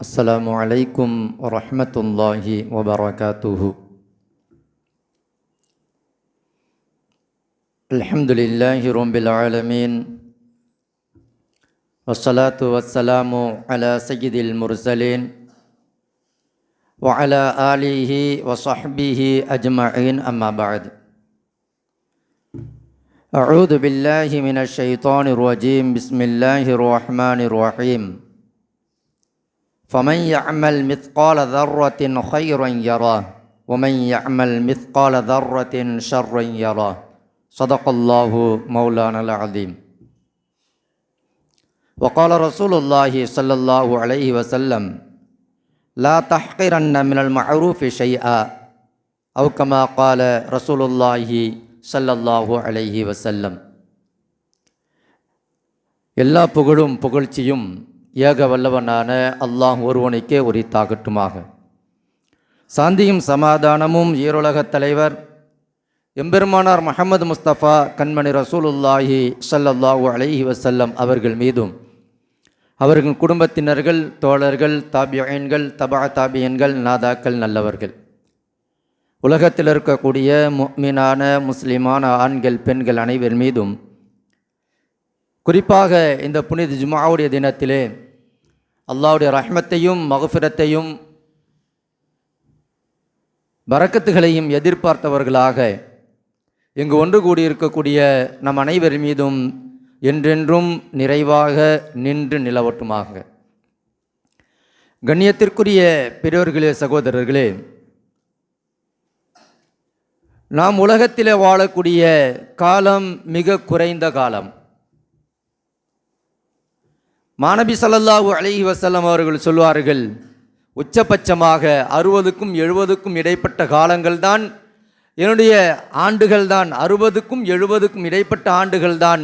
Assalamualaikum warahmatullahi wabarakatuh Alhamdulillahi rabbil alamin Wassalatu wassalamu ala sayyidil mursalin Wa ala alihi wa sahbihi ajma'in amma ba'du أعوذ بالله من الشيطان الرجيم بسم الله الرحمن الرحيم فمن يعمل مثقال ذرة خيرا يراه ومن يعمل مثقال ذرة شرا يراه صدق الله مولانا العظيم وقال رسول الله صلى الله عليه وسلم لا تحقرن من المعروف شيئا أو كما قال رسول الله صلى الله عليه وسلم எல்லா புகழும் புகழ்ச்சியும் ஏக வல்லவனான அல்லாஹ் ஒருவனுக்கே உரித்தாகட்டுமாக. சாந்தியும் சமாதானமும் ஈருலகத் தலைவர் எம்பெருமானார் மஹமது முஸ்தபா கண்மணி ரசூலுல்லாஹி ஸல்லல்லாஹு அலைஹி வசல்லம் அவர்கள் மீதும் அவர்கள் குடும்பத்தினர்கள் தோழர்கள் தாபியன்கள் தபா தாபியன்கள் நாதாக்கள் நல்லவர்கள். உலகத்தில் இருக்கக்கூடிய மீனான முஸ்லிமான ஆண்கள் பெண்கள் அனைவர் மீதும் குறிப்பாக இந்த புனித ஜுமாவுடைய தினத்திலே அல்லாவுடைய ரஹ்மத்தையும் மகஃபிரத்தையும் வரக்கத்துகளையும் எதிர்பார்த்தவர்களாக இங்கு ஒன்று கூடியிருக்கக்கூடிய நம் அனைவர் மீதும் என்றென்றும் நிறைவாக நின்று நிலவட்டுமாக. கண்ணியத்திற்குரிய பெரியோர்களே சகோதரர்களே நாம் உலகத்தில் வாழக்கூடிய காலம் மிக குறைந்த காலம். மாணபி சல்லல்லாஹு அலஹி வசல்லம் அவர்கள் சொல்வார்கள் உச்சபட்சமாக அறுபதுக்கும் எழுபதுக்கும் இடைப்பட்ட காலங்கள்தான் என்னுடைய ஆண்டுகள்தான் அறுபதுக்கும் எழுபதுக்கும் இடைப்பட்ட ஆண்டுகள்தான்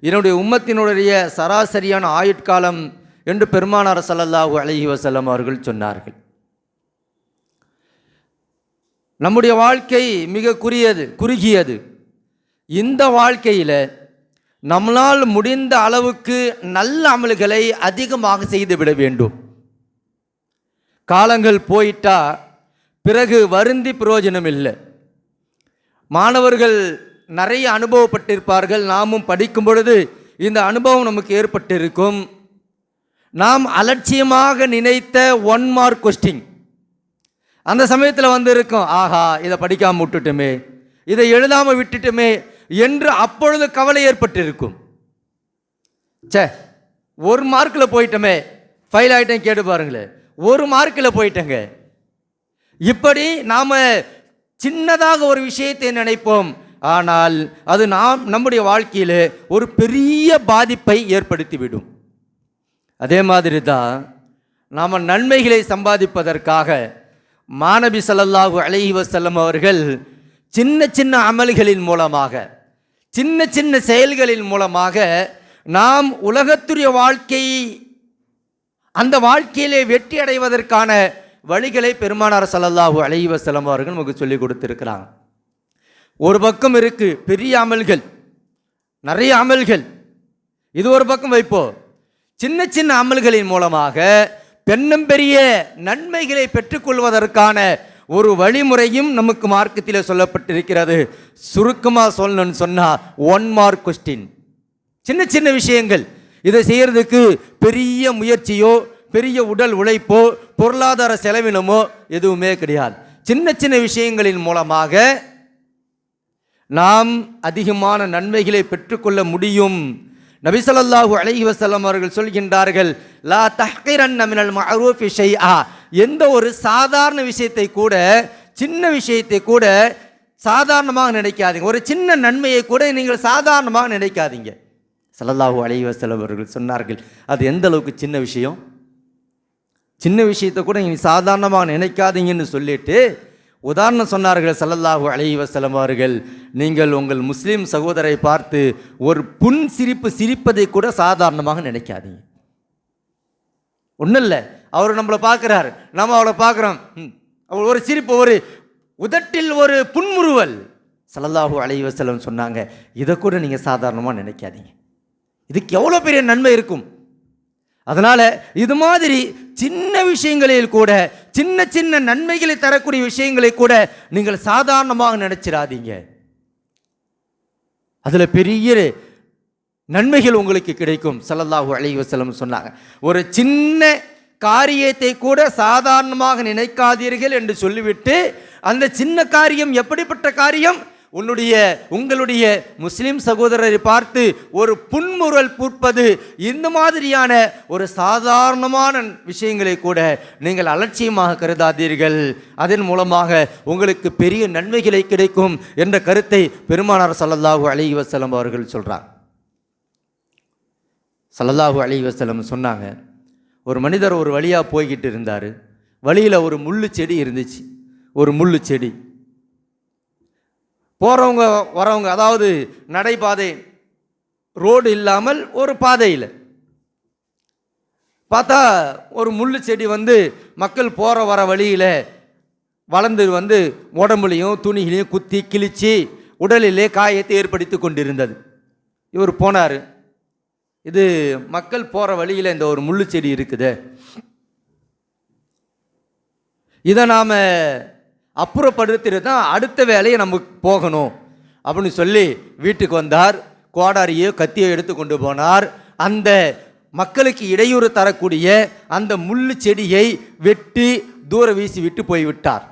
என்னுடைய உம்மத்தினுடைய சராசரியான ஆயுட்காலம் என்று பெருமானார் சல்லல்லாஹு அலஹி வசல்லம் அவர்கள் சொன்னார்கள். நம்முடைய வாழ்க்கை மிக குறியது குறுகியது. இந்த வாழ்க்கையில் நம்மளால் முடிந்த அளவுக்கு நல்ல அமல்களை அதிகமாக செய்துவிட வேண்டும். காலங்கள் போயிட்டா பிறகு வருந்தி பிரயோஜனம் இல்லை. மாணவர்கள் நிறைய அனுபவப்பட்டிருப்பார்கள். நாமும் படிக்கும் பொழுது இந்த அனுபவம் நமக்கு ஏற்பட்டிருக்கும். நாம் அலட்சியமாக நினைத்த ஒன் மார்க் கொஸ்டின் அந்த சமயத்தில் வந்து இருக்கும் ஆஹா இதை படிக்காமல் விட்டுட்டுமே இதை எழுதாமல் விட்டுட்டுமே என்று அப்பொழுது கவலை ஏற்பட்டிருக்கும். சே ஒரு மார்க்கில் போயிட்டோமே ஃபைல் ஆகிட்டேன் கேட்டு பாருங்களேன் ஒரு மார்க்கில் போயிட்டேங்க. இப்படி நாம் சின்னதாக ஒரு விஷயத்தை நினைப்போம். ஆனால் அது நாம் நம்முடைய வாழ்க்கையில் ஒரு பெரிய பாதிப்பை ஏற்படுத்திவிடும். அதே மாதிரி தான் நாம் நன்மைகளை சம்பாதிப்பதற்காக மாணவி சல்லல்லாஹு அலைஹி வசல்லம் அவர்கள் சின்ன சின்ன அமல்களின் மூலமாக சின்ன சின்ன செயல்களின் மூலமாக நாம் உலகத்துடைய வாழ்க்கை அந்த வாழ்க்கையிலே வெற்றி அடைவதற்கான வழிகளை பெருமானார் சல்லல்லாஹு அலைஹி அவர்கள் நமக்கு சொல்லி கொடுத்துருக்கிறாங்க. ஒரு பக்கம் இருக்குது பெரிய அமல்கள் நிறைய அமல்கள். இது ஒரு பக்கம் வைப்போம் சின்ன சின்ன அமல்களின் மூலமாக பெண்ணும் பெரிய நன்மைகளை பெற்றுக்கொள்வதற்கான ஒரு வழிமுறையும் நமக்கு மார்க்கத்தில் சொல்லப்பட்டிருக்கிறது. சுருக்கமாக சொல்லணும்னு சொன்னால் ஒன் மார்க் கொஸ்டின் சின்ன சின்ன விஷயங்கள். இதை செய்கிறதுக்கு பெரிய முயற்சியோ பெரிய உடல் உழைப்போ பொருளாதார செலவினமோ எதுவுமே கிடையாது. சின்ன சின்ன விஷயங்களின் மூலமாக நாம் அதிகமான நன்மைகளை பெற்றுக்கொள்ள முடியும். நபிசல்லாஹு அலஹி வசல்லம் அவர்கள் சொல்கின்றார்கள் லா தஹ்கிரன் மினல் மஅரூஃபி ஷைஆ. எந்த ஒரு சாதாரண விஷயத்தை கூட சின்ன விஷயத்தை கூட சாதாரணமாக நினைக்காதீங்க. ஒரு சின்ன நன்மையை கூட நீங்கள் சாதாரணமாக நினைக்காதீங்க. சல்லல்லாஹூ அலைஹி வசலம் அவர்கள் சொன்னார்கள் அது எந்த அளவுக்கு சின்ன விஷயம்? சின்ன விஷயத்தை கூட நீங்கள் சாதாரணமாக நினைக்காதீங்கன்னு சொல்லிட்டு உதாரணம் சொன்னார்கள் சல்லல்லாஹு அலைஹி வஸல்லம் அவர்கள் நீங்கள் உங்கள் முஸ்லீம் சகோதரை பார்த்து ஒரு புன் சிரிப்பு சிரிப்பதை கூட சாதாரணமாக நினைக்காதீங்க. ஒன்றும் இல்லை அவர் நம்மளை பார்க்குறாரு நம்ம அவளை பார்க்குறோம். அவள் ஒரு சிரிப்பு ஒரு உதட்டில் ஒரு புன்முறுவல். சல்லல்லாஹு அலைஹி வஸல்லம் சொன்னாங்க இதை கூட நீங்கள் சாதாரணமாக நினைக்காதீங்க. இதுக்கு எவ்வளோ பெரிய நன்மை இருக்கும்? அதனால் இது மாதிரி சின்ன விஷயங்களில் கூட சின்ன சின்ன நன்மைகளை தரக்கூடிய விஷயங்களை கூட நீங்கள் சாதாரணமாக நினைச்சிடாதீங்க அதில் பெரிய நன்மைகள் உங்களுக்கு கிடைக்கும் ஸல்லல்லாஹு அலைஹி வசலம் சொன்னாங்க. ஒரு சின்ன காரியத்தை கூட சாதாரணமாக நினைக்காதீர்கள் என்று சொல்லிவிட்டு அந்த சின்ன காரியம் எப்படிப்பட்ட காரியம்? உன்னுடைய உங்களுடைய முஸ்லிம் சகோதரரை பார்த்து ஒரு புன்முறல் பூட்பது இந்த மாதிரியான ஒரு சாதாரணமான விஷயங்களை கூட நீங்கள் அலட்சியமாக கருதாதீர்கள். அதன் மூலமாக உங்களுக்கு பெரிய நன்மைகளை கிடைக்கும் என்ற கருத்தை பெருமானார் சல்லல்லாஹு அலி வசலம் அவர்கள் சொல்கிறார் சல்லல்லாஹு அலி வசலம் சொன்னாங்க ஒரு மனிதர் ஒரு வழியாக போய்கிட்டு இருந்தார். வழியில் ஒரு முள்ளு செடி இருந்துச்சு. ஒரு முள்ளு செடி. போகிறவங்க வரவங்க அதாவது நடைபாதை ரோடு இல்லாமல் ஒரு பாதையில். பார்த்தா ஒரு முள் செடி வந்து மக்கள் போகிற வர வழியில் வளர்ந்து வந்து உடம்புலையும் துணிகளையும் குத்தி கிழித்து உடலிலே காயத்தை ஏற்படுத்தி கொண்டிருந்தது. இவர் போனார். இது மக்கள் போகிற வழியில் இந்த ஒரு முள்ளு செடி இருக்குது. இதை நாம் அப்புறப்படுத்திட்டு தான் அடுத்த வேலையை நமக்கு போகணும் அப்படின்னு சொல்லி வீட்டுக்கு வந்தார். கோடாரியோ கத்தியோ எடுத்து கொண்டு போனார். அந்த மக்களுக்கு இடையூறு தரக்கூடிய அந்த முள்ளு செடியை வெட்டி தூர வீசி விட்டு போய்விட்டார்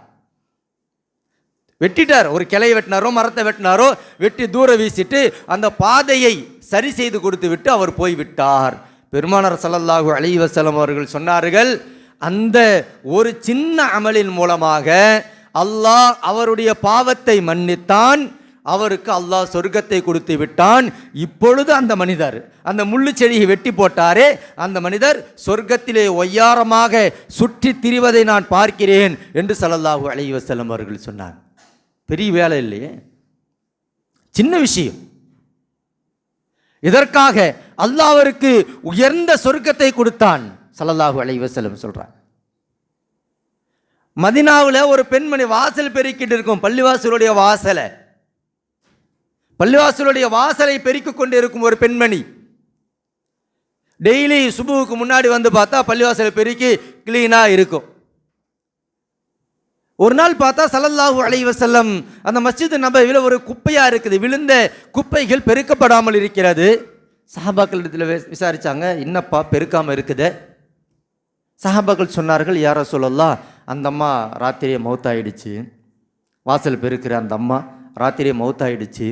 வெட்டிட்டார். ஒரு கிளையை வெட்டினாரோ மரத்தை வெட்டினாரோ வெட்டி தூர வீசிட்டு அந்த பாதையை சரி செய்து கொடுத்து விட்டு அவர் போய்விட்டார் பெருமானார் சல்லல்லாஹு அலி வசலம் அவர்கள் சொன்னார்கள் அந்த ஒரு சின்ன அமலின் மூலமாக அல்லாஹ் அவருடைய பாவத்தை மன்னித்தான். அவருக்கு அல்லாஹ் சொர்க்கத்தை கொடுத்து விட்டான். இப்பொழுது அந்த மனிதர் அந்த முள்ளு செடியை வெட்டி போட்டாரே அந்த மனிதர் சொர்க்கத்திலே ஒய்யாரமாக சுற்றி திரிவதை நான் பார்க்கிறேன் என்று சலல்லாஹு அலைஹி வஸல்லம் அவர்கள் சொன்னார் பெரிய வேலை இல்லையே. சின்ன விஷயம். இதற்காக அல்லாஹ் அவருக்கு உயர்ந்த சொர்க்கத்தை கொடுத்தான். சலல்லாஹு அலைஹி வஸல்லம் சொல்கிறான் மதினாவில் ஒரு பெண்மணி வாசல் பெருக்கிட்டு இருக்கும். பள்ளிவாசலுடைய வாசலை. பள்ளிவாசலுடைய வாசலை பெருக்கிக் கொண்டு இருக்கும் ஒரு பெண்மணி. டெய்லி சுபுவுக்கு முன்னாடி வந்து பார்த்தா பள்ளிவாசலை பெருக்கி கிளீனாக இருக்கும். ஒரு நாள் பார்த்தா ஸல்லல்லாஹு அலைவசல்லம் அந்த மஸ்ஜித் நபவியில் ஒரு குப்பையாக இருக்குது. விழுந்த குப்பைகள் பெருக்கப்படாமல் இருக்கிறது. சஹாபாக்கள் இடத்துல விசாரித்தாங்க என்னப்பா பெருக்காமல் இருக்குது? சஹாபாக்கள் சொன்னார்கள் யாரோ சொல்லலாம் அந்த அம்மா ராத்திரியே மௌத்தாயிடுச்சு. வாசல் பெருக்கிற அந்த அம்மா ராத்திரியே மௌத்தாயிடுச்சு.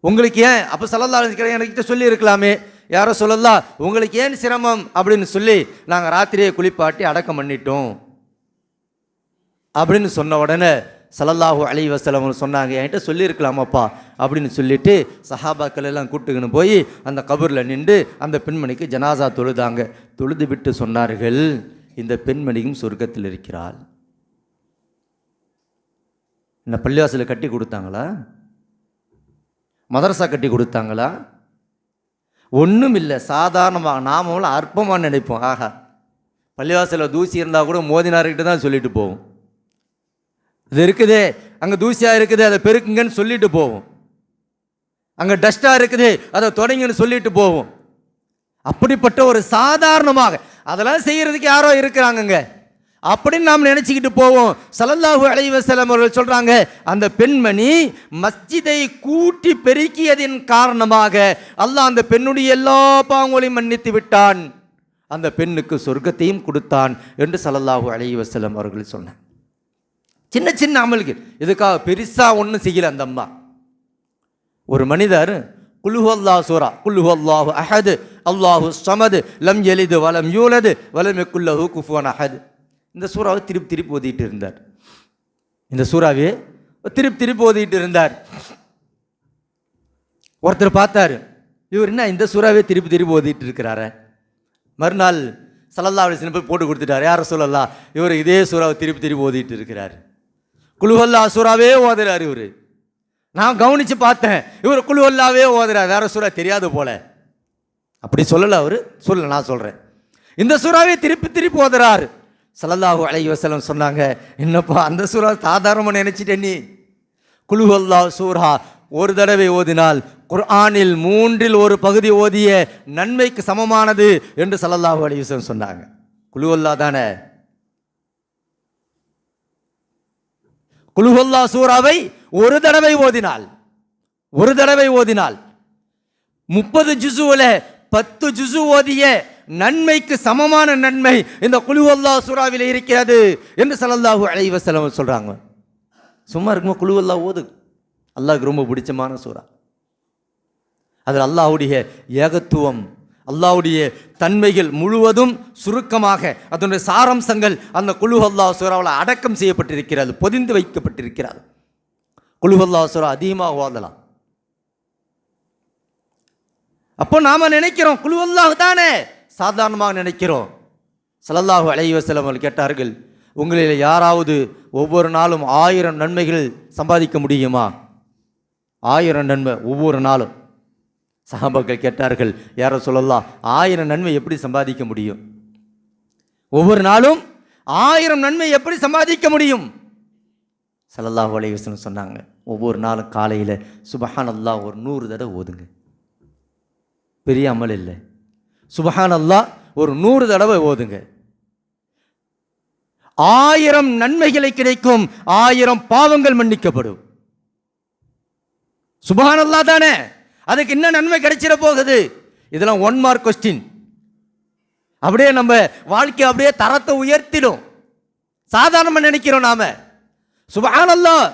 உங்களுக்கு ஏன் அப்போ சல்லல்லா அலிஸ்கிறேன் என்கிட்ட சொல்லி இருக்கலாமே யாரோ சொல்லலாம் உங்களுக்கு ஏன் சிரமம்? அப்படின்னு சொல்லி நாங்கள் ராத்திரியே குளிப்பாட்டி அடக்கம் பண்ணிட்டோம். அப்படின்னு சொன்ன உடனே சலல்லாஹூ அலி வசலம் சொன்னாங்க என்கிட்ட சொல்லியிருக்கலாமாப்பா? அப்படின்னு சொல்லிட்டு சஹாபாக்கள் எல்லாம் கூட்டுக்கின்னு போய் அந்த கபூரில் நின்று அந்த பெண்மணிக்கு ஜனாசா தொழுதாங்க. தொழுது விட்டு சொன்னார்கள். இந்த பெண்மணியும் சொர்க்கத்தில் இருக்கிறாள். என்ன பள்ளிவாசலை கட்டி கொடுத்தாங்களா? மதரசா கட்டி கொடுத்தாங்களா? ஒன்றும் இல்லை சாதாரணமாக நாமளும் அற்பமாக நினைப்போம். ஆஹா பள்ளிவாசலில் தூசி இருந்தால் கூட மோதினார்கிட்ட தான் சொல்லிட்டு போவோம். இது இருக்குதே அங்கே தூசியாக இருக்குது அதை பெருக்குங்கன்னு சொல்லிட்டு போவோம். அங்கே டஸ்ட்டாக இருக்குது அதை தொடங்கன்னு சொல்லிட்டு போவோம். அப்படிப்பட்ட ஒரு சாதாரணமாக அதெல்லாம் செய்கிறதுக்கு யாரோ இருக்கிறாங்கங்க. அப்படின்னு நாம் நினச்சிக்கிட்டு போவோம். சலல்லாஹு அலைவசலம் அவர்கள் சொல்கிறாங்க அந்த பெண்மணி மஸ்ஜிதை கூட்டி பெருக்கியதின் காரணமாக அல்லாஹ் அந்த பெண்ணுடைய எல்லா பாவங்களையும் மன்னித்து விட்டான். அந்த பெண்ணுக்கு சொர்க்கத்தையும் கொடுத்தான் என்று சலல்லாஹு அலைவசலம் அவர்கள் சொன்னார் சின்ன சின்ன அமலுக்கு இதுக்காக பெருசாக ஒன்றும் செய்யலை அந்த அம்மா. ஒரு மனிதர் குல்ஹு சூரா. குல்ஹு அஹது. அல்லாஹு சமது. லம் எலிது வலம் யூலது. வலம் குல்லஹு குஃபுவன் அஹது. இந்த சூறாவை திருப்பி திருப்பி ஓதிட்டு இருந்தார். இந்த சூறாவே திருப்பி திருப்பி ஓதிட்டு இருந்தார். ஒருத்தர் பார்த்தாரு இவர் என்ன இந்த சூறாவே திருப்பி திருப்பி ஓதிட்டு இருக்கிறாரு? மறுநாள் சல்லல்லா அலிஸ்லம் போய் போட்டு கொடுத்துட்டார் யார சொல்லலா இவர் இதே சூறாவை திருப்பி திருப்பி ஓதிட்டு இருக்கிறார். குழுவல்லா சூறாவே ஓதுறார் இவர். நான் கவனித்து பார்த்தேன். இவர் குழுவல்லாவே ஓதுறார். வேறு சூறா தெரியாது போல. அப்படி சொல்லலை அவர். சொல்லல நான் சொல்கிறேன் இந்த சூறாவே திருப்பி திருப்பி ஓதுறாரு. சல்லல்லாஹு அலைஹி வசலம் சொன்னாங்க என்னப்பா அந்த சூறா சாதாரணமாக நினச்சிட்டே நீ? குழுவல்லா சூரா ஒரு தடவை ஓதினால் குர்ஆனில் மூன்றில் ஒரு பகுதி ஓதிய நன்மைக்கு சமமானது என்று சலல்லாஹு அலைஹி வஸல்லம் சொன்னாங்க. குழுவல்லா தானே? குழுவல்லா சூறாவை ஒரு தடவை ஓதினால் ஒரு தடவை ஓதினால் முப்பது ஜுசுவில் பத்து ஜுசு ஓதிய நன்மைக்கு சமமான நன்மை இந்த குழுவல்லா சுறாவில் இருக்கிறது என்று சலல்லாஹு அலைஹி செலவு சொல்கிறாங்க சும்மா இருக்குமா குழுவல்லா ஓது? அல்லாஹ்வுக்கு ரொம்ப பிடிச்சமான சூறா. அதில் அல்லாஹ்வுடைய ஏகத்துவம் அல்லாவுடைய தன்மைகள் முழுவதும் சுருக்கமாக அதனுடைய சாரம்சங்கள் அந்த குழு அல்லாஹ் சூறாவில் அடக்கம் செய்யப்பட்டிருக்கிறது பொதிந்து வைக்கப்பட்டிருக்கிறது. குழுவல்லாசுரம் அதிகமாக ஓதலாம் அப்போ நாம் நினைக்கிறோம் குழு தானே? சாதாரணமாக நினைக்கிறோம். ஸல்லல்லாஹு அலைஹி சிலவர்கள் அவர்கள் கேட்டார்கள் உங்களில் யாராவது ஒவ்வொரு நாளும் ஆயிரம் நன்மைகள் சம்பாதிக்க முடியுமா? ஆயிரம் நன்மை ஒவ்வொரு நாளும். சகாபாக்கள் கேட்டார்கள் யார சொல்லலாம் ஆயிரம் நன்மை எப்படி சம்பாதிக்க முடியும்? ஒவ்வொரு நாளும் ஆயிரம் நன்மை எப்படி சம்பாதிக்க முடியும்? சல்லல்லாஹ் அலைஹி சொன்னாங்க. ஒவ்வொரு நாளும் காலையில் சுபஹான் அல்லாஹ் ஒரு நூறு தடவை ஓதுங்க. பெரிய அமல் இல்லை. சுபஹான் அல்லாஹ் ஒரு நூறு தடவை ஓதுங்க. ஆயிரம் நன்மைகளை கிடைக்கும் ஆயிரம் பாவங்கள் மன்னிக்கப்படும். சுபஹான் அல்லாஹ் தானே? அதுக்கு என்ன நன்மை கிடைச்சிட போகுது? இதெல்லாம் ஒன் மார்க் கொஸ்டின் அப்படியே நம்ம வாழ்க்கை அப்படியே தரத்தை உயர்த்திடும். சாதாரணமாக நினைக்கிறோம் நாம. சுபஹானல்லாஹ்.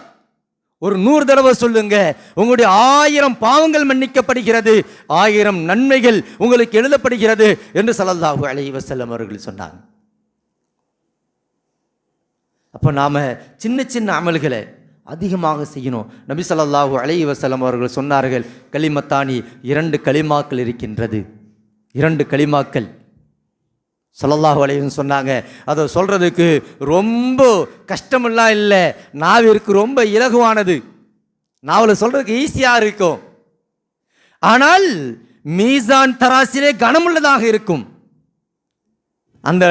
ஒரு நூறு தடவை சொல்லுங்க. உங்களுடைய ஆயிரம் பாவங்கள் மன்னிக்கப்படுகிறது. ஆயிரம் நன்மைகள் உங்களுக்கு எழுதப்படுகிறது என்று சலல்லாஹு அலி வசல்லம் அவர்கள் சொன்னாங்க. அப்போ நாம் சின்ன சின்ன அமல்களை அதிகமாக செய்யணும். நபி ஸல்லல்லாஹு அலி வசலம் அவர்கள் சொன்னார்கள் களிமத்தானி இரண்டு களிமாக்கள் இருக்கின்றது. இரண்டு களிமாக்கள். சொல்லல்லாஹ் வலையும் சொன்னாங்க. அதை சொல்கிறதுக்கு ரொம்ப கஷ்டமெல்லாம் இல்லை. நாவிற்கு ரொம்ப இலகுவானது. நாவல சொல்கிறதுக்கு ஈஸியாக இருக்கும். ஆனால் மீசான் தராசிலே கனமுள்ளதாக இருக்கும். அந்த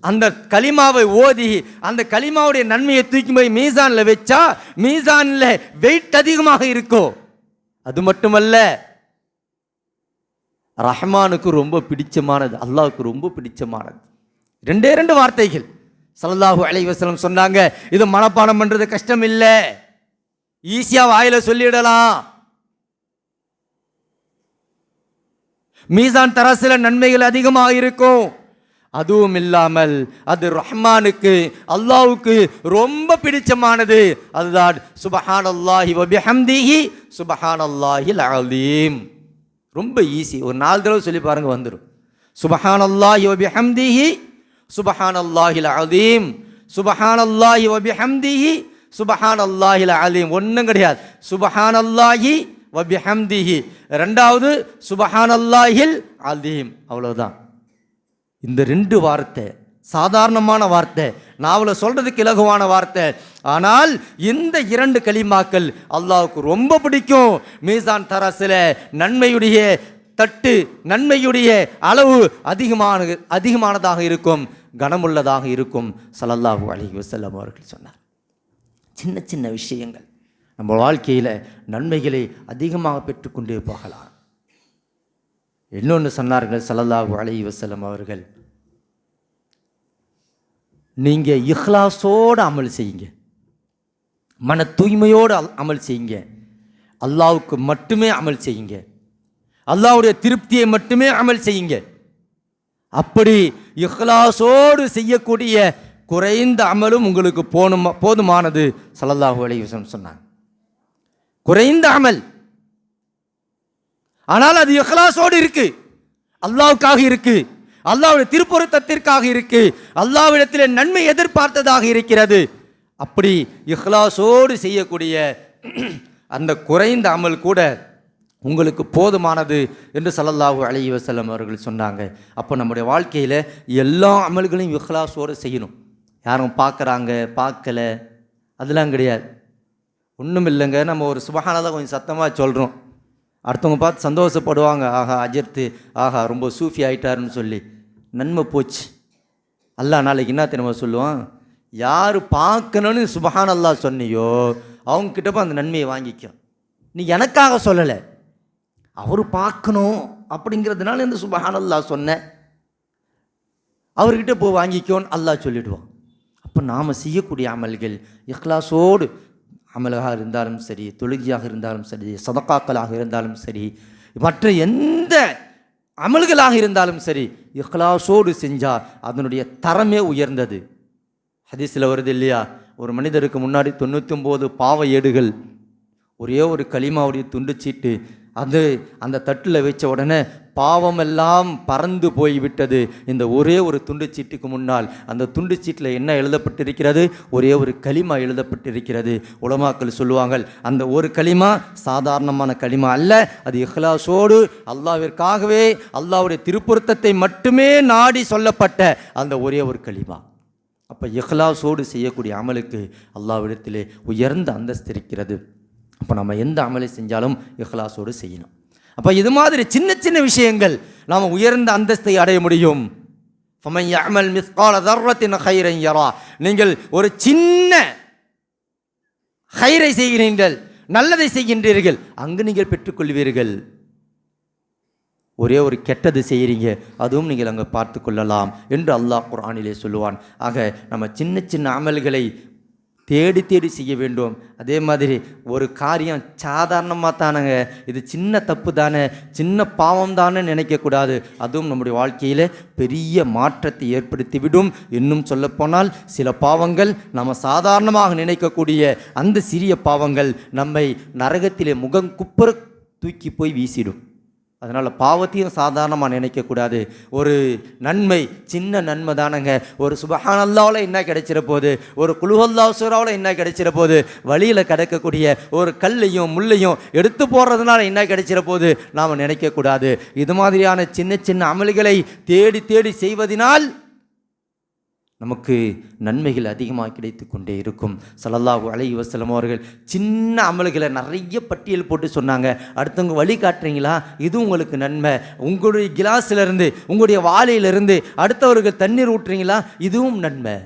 அந்த களிமாவை ஓதி அந்த களிமாவுடைய நன்மையை தூக்கி போய் மீசானில் வச்சா மீசானில் வெயிட் அதிகமாக இருக்கும். அது மட்டுமல்ல ரஹ்மானுக்கு ரொம்ப பிடிச்சமானது அல்லாவுக்கு ரொம்ப பிடிச்சமானது. ரெண்டே ரெண்டு வார்த்தைகள். ஸல்லல்லாஹு அலைவசலம் சொன்னாங்க இது மனப்பாடம் பண்ணுறது கஷ்டம் இல்லை ஈஸியாக வாயில் சொல்லிடலாம். மீசான் தராசில நன்மைகள் அதிகமாக இருக்கும். அதுவும் இல்லாமல் அது ரஹ்மானுக்கு அல்லாவுக்கு ரொம்ப பிடிச்சமானது. அதுதான் சுபஹான் சுபஹானல்லாஹி வபிஹம்திஹி சுபஹானல்லாஹில் அலீம். ரொம்ப ஈஸி ஒரு நாலு தடவை சொல்லி பாருங்க வந்துடும் சுபஹானல்லாஹி சுபஹான் சுபஹானல்லாஹில் அலீம் சுபஹானல்லாஹி சுபஹான் சுபஹானல்லாஹில் அலீம் ஒன்றும் கிடையாது. சுபஹானல்லாஹி வபிஹம்திஹி ரெண்டாவது சுபஹானல்லாஹில் அலீம் அவ்வளோதான் இந்த ரெண்டு வார்த்தை சாதாரணமான வார்த்தை நாவல சொல்கிறதுக்கு இலகுவான வார்த்தை ஆனால் இந்த இரண்டு களிமாக்கள் அல்லாவுக்கு ரொம்ப பிடிக்கும். மீசான் தராசில் நன்மையுடைய தட்டு நன்மையுடைய அளவு அதிகமான அதிகமானதாக இருக்கும் கனமுள்ளதாக இருக்கும் ஸல்லல்லாஹு அலைஹி வசல்லம் அவர்கள் சொன்னார். சின்ன சின்ன விஷயங்கள். நம்ம வாழ்க்கையில் நன்மைகளை அதிகமாக பெற்றுக்கொண்டே போகலாம். இன்னொன்று சொன்னார்கள் ஸல்லல்லாஹு அலைஹி வஸல்லம் அவர்கள். நீங்கள் இஹ்லாஸோடு அமல் செய்யுங்க. மன தூய்மையோடு அல்- அமல் செய்யுங்க. அல்லாவுக்கு மட்டுமே அமல் செய்யுங்க. அல்லாவுடைய திருப்தியை மட்டுமே அமல் செய்யுங்க. அப்படி இஹ்லாசோடு செய்யக்கூடிய குறைந்த அமலும் உங்களுக்கு போனும் போதுமானது சல்லல்லாஹு அலைவசம் சொன்னாங்க. குறைந்த அமல். ஆனால் அது இஹ்லாசோடு இருக்கு. அல்லாவுக்காக இருக்கு. அல்லாவுடைய திருப்பொருத்தத்திற்காக இருக்கு. அல்லாவிடத்தில் நன்மை எதிர்பார்த்ததாக இருக்கிறது. அப்படி இஹ்லாஸோடு செய்யக்கூடிய அந்த குறைந்த அமல் கூட உங்களுக்கு போதுமானது என்று சல்லல்லாஹு அலி வசலம் அவர்கள் சொன்னாங்க. அப்போ நம்முடைய வாழ்க்கையில் எல்லா அமல்களையும் இஹ்லாஸோடு செய்யணும். யாரும் பார்க்குறாங்க பார்க்கல அதெல்லாம் கிடையாது. ஒன்றும் இல்லைங்க நம்ம ஒரு சுபஹானதாக கொஞ்சம் சத்தமாக சொல்கிறோம் அடுத்தவங்க பார்த்து சந்தோஷப்படுவாங்க ஆஹா அஜர்த்து ஆஹா ரொம்ப சூஃபி ஆயிட்டாருன்னு சொல்லி. நன்மை போச்சு. அல்லா நாளைக்கு என்ன தெரியுமா சொல்லுவான்? யார் பார்க்கணும்னு சுபஹான் அல்லாஹ் சொன்னியோ அவங்கக்கிட்ட போய் அந்த நன்மையை வாங்கிக்கும். நீ எனக்காக சொல்லலை. அவர் பார்க்கணும் அப்படிங்கிறதுனால இந்த சுபஹானல்லா சொன்னேன் அவர்கிட்ட போய் வாங்கிக்கோன்னு அல்லாஹ் சொல்லிடுவான். அப்போ நாம் செய்யக்கூடிய அமல்கள் இஹ்லாஸோடு அமலாக இருந்தாலும் சரி தொழுகையாக இருந்தாலும் சரி சதக்காக்களாக இருந்தாலும் சரி மற்ற எந்த அமல்களாக இருந்தாலும் சரி இஹ்லாஸோடு செஞ்சால் அதனுடைய தரமே உயர்ந்தது. ஹதீஸில் வருது இல்லையா? ஒரு மனிதருக்கு முன்னாடி தொண்ணூற்றி ஒம்பது பாவ ஏடுகள் ஒரே ஒரு களிமாவுடைய துண்டு சீட்டு. அது அந்த தட்டில் வச்ச உடனே பாவமெல்லாம் பறந்து போய்விட்டது. இந்த ஒரே ஒரு துண்டு சீட்டுக்கு முன்னால் அந்த துண்டு சீட்டில் என்ன எழுதப்பட்டிருக்கிறது? ஒரே ஒரு களிமா எழுதப்பட்டிருக்கிறது. உலமாக்கள் சொல்லுவாங்க அந்த ஒரு களிமா சாதாரணமான களிமா அல்ல. அது இஹ்லாசோடு அல்லாவிற்காகவே அல்லாவுடைய திருப்பொருத்தத்தை மட்டுமே நாடி சொல்லப்பட்ட அந்த ஒரே ஒரு களிமா. அப்போ இஹ்லாஸோடு செய்யக்கூடிய அமலுக்கு அல்லாவிடத்திலே உயர்ந்த அந்தஸ்து இருக்கிறது. அப்போ நம்ம எந்த அமலை செஞ்சாலும் இஹ்லாஸோடு செய்யணும். அப்போ இது மாதிரி சின்ன சின்ன விஷயங்கள் நாம் உயர்ந்த அந்தஸ்தை அடைய முடியும். ஃபமன் மிஸ்கால தர்ரத்தின் ஹைரன் நீங்கள் ஒரு சின்ன ஹைரை செய்கிறீர்கள் நல்லதை செய்கின்றீர்கள் அங்கு நீங்கள் பெற்றுக்கொள்வீர்கள். ஒரே ஒரு கெட்டது செய்கிறீங்க அதுவும் நீங்கள் அங்கே பார்த்து கொள்ளலாம் என்று அல்லாஹ் குரானிலே சொல்லுவான். ஆக நம்ம சின்ன சின்ன அமல்களை தேடி தேடி செய்ய வேண்டும். அதே மாதிரி ஒரு காரியம் சாதாரணமாக தானங்க. இது சின்ன தப்பு தானே சின்ன பாவம் தானே நினைக்கக்கூடாது அதுவும் நம்முடைய வாழ்க்கையில் பெரிய மாற்றத்தை ஏற்படுத்திவிடும் இன்னும் சொல்லப்போனால் சில பாவங்கள் நம்ம சாதாரணமாக நினைக்கக்கூடிய அந்த சிறிய பாவங்கள் நம்மை நரகத்திலே முகம் குப்புற தூக்கி போய் வீசிடும். அதனால் பாவத்தையும் சாதாரணமாக நினைக்கக்கூடாது. ஒரு நன்மை சின்ன நன்மை தானங்க. ஒரு சுபஹானல்லாவில் என்ன கிடைச்சிட போது ஒரு குலுஹல்லாசுராவில் என்ன கிடைச்சிட போது வழியில் கிடக்கக்கூடிய ஒரு கல்லையும் முள்ளையும் எடுத்து போடுறதுனால என்ன கிடைச்சிட போது நாம் நினைக்கக்கூடாது. இது மாதிரியான சின்ன சின்ன அமல்களை தேடி தேடி செய்வதனால் நமக்கு நன்மைகள் அதிகமாக கிடைத்து கொண்டே இருக்கும். ஸல்லல்லாஹு அலை வசலம் அவர்கள் சின்ன அமல்களை நிறைய பட்டியல் போட்டு சொன்னாங்க. அடுத்தவங்க வழி காட்டுறீங்களா? இது உங்களுக்கு நன்மை. உங்களுடைய கிளாஸிலிருந்து உங்களுடைய வாழையிலிருந்து அடுத்தவர்கள் தண்ணீர் ஊட்டுறீங்களா இதுவும் நன்மை.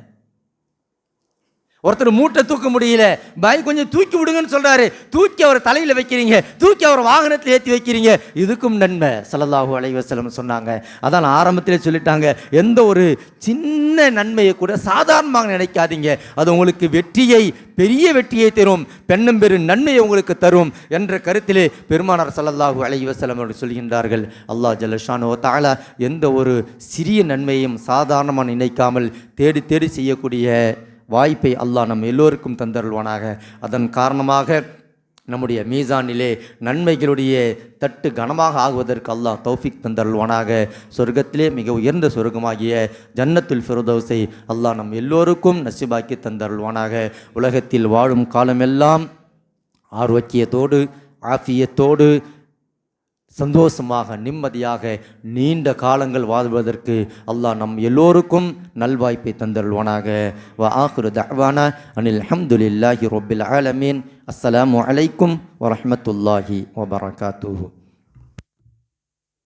ஒருத்தர் மூட்டை தூக்க முடியல பாய் கொஞ்சம் தூக்கி விடுங்கன்னு சொல்கிறாரு தூக்கி அவர் தலையில் வைக்கிறீங்க தூக்கி அவர் வாகனத்தில் ஏற்றி வைக்கிறீங்க. இதுக்கும் நன்மை சல்லல்லாஹூ அலைவசலம் சொன்னாங்க. அதான் ஆரம்பத்திலே சொல்லிட்டாங்க. எந்த ஒரு சின்ன நன்மையை கூட சாதாரணமாக நினைக்காதீங்க. அது உங்களுக்கு வெற்றியை பெரிய வெற்றியை தரும். பெண்ணும் பெரும் நன்மையை உங்களுக்கு தரும் என்ற கருத்திலே பெருமானார் சல்லல்லாஹூ அலைவசலம் அவர்கள் சொல்கின்றார்கள். அல்லாஹ் ஜலஷானோ தாலா எந்த ஒரு சிறிய நன்மையும் சாதாரணமாக நினைக்காமல் தேடி தேடி செய்யக்கூடிய வாய்ப்பை அல்லாஹ் நம் எல்லோருக்கும் தந்தருள்வானாக. அதன் காரணமாக நம்முடைய மீசானிலே நன்மைகளுடைய தட்டு கனமாக ஆகுவதற்கு அல்லாஹ் தௌஃபிக் தந்தருள்வானாக. சொர்க்கத்திலே மிக உயர்ந்த சொர்க்கமாகிய ஜன்னத்துல் ஃபிரதோஸை அல்லாஹ் நம் எல்லோருக்கும் நசிபாக்கி தந்தருள்வானாக. உலகத்தில் வாழும் காலமெல்லாம் ஆரோக்கியத்தோடு ஆஃபியத்தோடு சந்தோஷமாக நிம்மதியாக நீண்ட காலங்கள் வாழ்வதற்கு அல்லாஹ் நம் எல்லோருக்கும் நல்வாய்ப்பை தந்தருள்வானாக. வ ஆஹிரு தஹ்வானா அனில் அஹமதுல்லாஹி ரொபில் ஆலமீன். அஸ்லாம் அலைக்கும் வரமத்துல்லாஹி வபரகாத்தூ